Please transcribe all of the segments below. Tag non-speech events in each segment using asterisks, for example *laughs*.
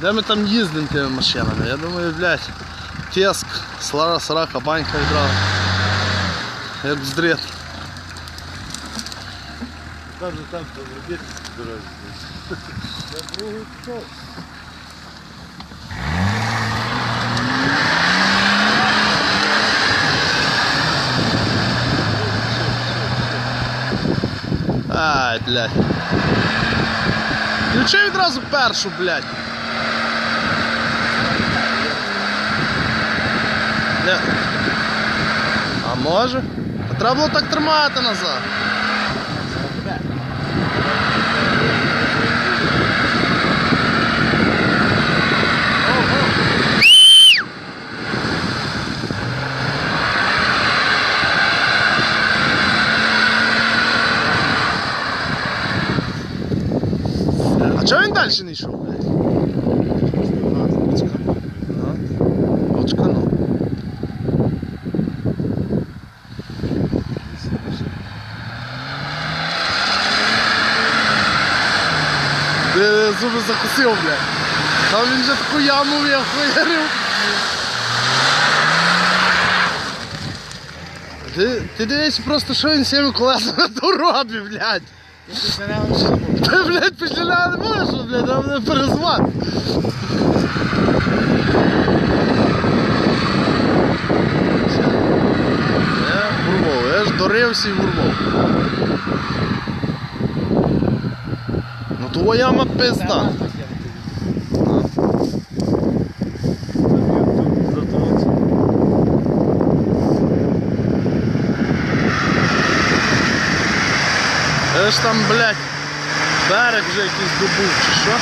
Де ми там їздимо тими машинами? Я думаю, блядь, тиск, слара, срака, банька відразу. Як здрит. Там же там там робити дорозі. Я другу що? Ай, блядь. Включи відразу першу, блядь. Не. А може? А треба було так тримати назад. А чого він далі не йшов, Де зуби закусив, блядь. Там він вже таку яму вихуярив. Ти, ти дивись просто, що він всіми колесами то робить, блядь. Ти, блядь, після не можеш, блядь, треба мене перезвати. Я урвав, я ж дорився і урвав. Ну то яма пизда. Це ж там, блядь, берег вже якийсь добув, чи що?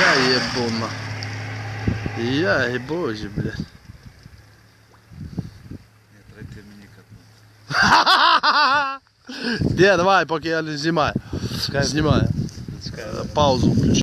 Я єбуна. Я єбожі, блядь. Ні, треба ти мені катнути. *laughs* Де, давай, поки я не знімаю. Знімаю. Паузу включу.